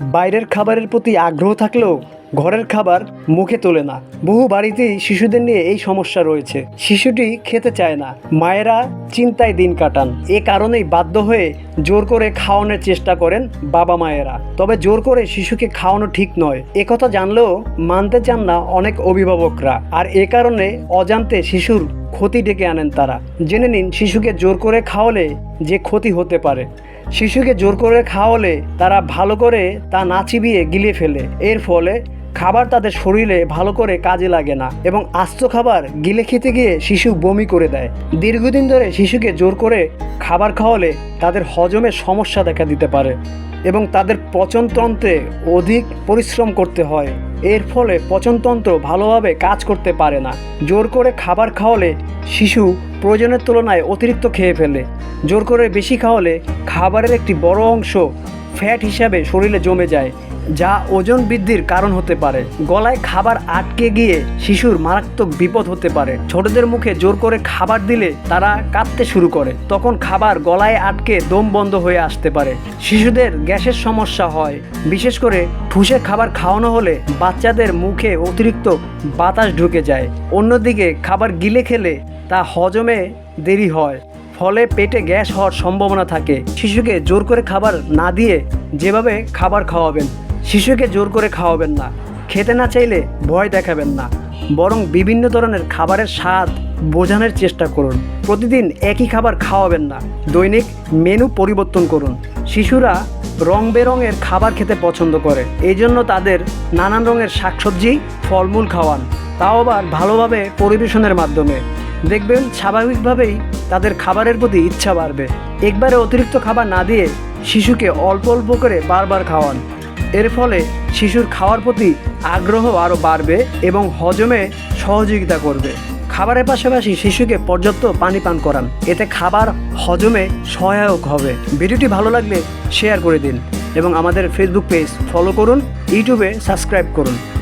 বাইরের খাবারের প্রতি আগ্রহ থাকলেও ঘরের খাবার মুখে তোলে না। বহু বাড়িতেই শিশুদের নিয়ে এই সমস্যা রয়েছে। শিশুটি খেতে চায় না। মায়েরা চিন্তায় দিন কাটান। এ কারণেই বাধ্য হয়ে জোর করে খাওয়ানোর চেষ্টা করেন বাবা মায়েরা। তবে জোর করে শিশুকে খাওয়ানো ঠিক নয়। একথা জানলেও মানতে চান না অনেক অভিভাবকরা। আর এ কারণে অজান্তে শিশুর ক্ষতি ডেকে আনেন তারা। জেনে নিন, শিশুকে জোর করে খাওয়ালে যে ক্ষতি হতে পারে। শিশুকে জোর করে খাওয়ালে তারা ভালো করে তা না চিবিয়ে গিলে ফেলে। এর ফলে খাবার তাদের শরীরে ভালো করে কাজে লাগে না এবং আস্ত খাবার গিলে খেতে গিয়ে শিশু বমি করে দেয়। দীর্ঘদিন ধরে শিশুকে জোর করে খাবার খাওয়ালে তাদের হজমের সমস্যা দেখা দিতে পারে। এবং তাদের পচনতন্ত্রে অধিক পরিশ্রম করতে হয়। এর ফলে পচনতন্ত্র ভালোভাবে কাজ করতে পারে না। জোর করে খাবার খাওয়ালে শিশু প্রয়োজনের তুলনায় অতিরিক্ত খেয়ে ফেলে। জোর করে বেশি খাওয়ালে খাবারের একটি বড় অংশ ফ্যাট হিসাবে শরীরে জমে যায়। যা ওজন বৃদ্ধির কারণ হতে পারে। গলায় খাবার আটকে গিয়ে শিশুর মারাত্মক বিপদ হতে পারে। ছোটদের মুখে জোর করে খাবার দিলে তারা কাঁদতে শুরু করে। তখন খাবার গলায় আটকে দম বন্ধ হয়ে আসতে পারে। শিশুদের গ্যাসের সমস্যা হয়। বিশেষ করে ঠুসে খাবার খাওয়ানো হলে বাচ্চাদের মুখে অতিরিক্ত বাতাস ঢুকে যায়। অন্যদিকে খাবার গিলে খেলে তা হজমে দেরি হয়, ফলে পেটে গ্যাস হওয়ার সম্ভাবনা থাকে। শিশুকে জোর করে খাবার না দিয়ে যেভাবে খাবার খাওয়াবেন শিশুকে জোর করে খাওয়াবেন না, খেতে না চাইলে ভয় দেখাবেন না, বরং বিভিন্ন ধরনের খাবারের স্বাদ বোঝানোর চেষ্টা করুন। প্রতিদিন একই খাবার খাওয়াবেন না। দৈনিক মেনু পরিবর্তন করুন। শিশুরা রং বেরঙের খাবার খেতে পছন্দ করে এই জন্য তাদের নানান রঙের শাকসবজি, ফলমূল খাওয়ান। তাও আবার ভালোভাবে পরিবেশনের মাধ্যমে। দেখবেন স্বাভাবিকভাবেই তাদের খাবারের প্রতি ইচ্ছা বাড়বে। একবারে অতিরিক্ত খাবার না দিয়ে শিশুকে অল্প অল্প করে বারবার খাওয়ান। এর ফলে শিশুর খাওয়ার প্রতি আগ্রহ আরও বাড়বে এবং হজমে সহযোগিতা করবে। খাবারের পাশাপাশি শিশুকে পর্যাপ্ত পানি পান করান। এতে খাবার হজমে সহায়ক হবে। ভিডিওটি ভালো লাগলে শেয়ার করে দিন এবং আমাদের ফেসবুক পেজ ফলো করুন ইউটিউবে সাবস্ক্রাইব করুন।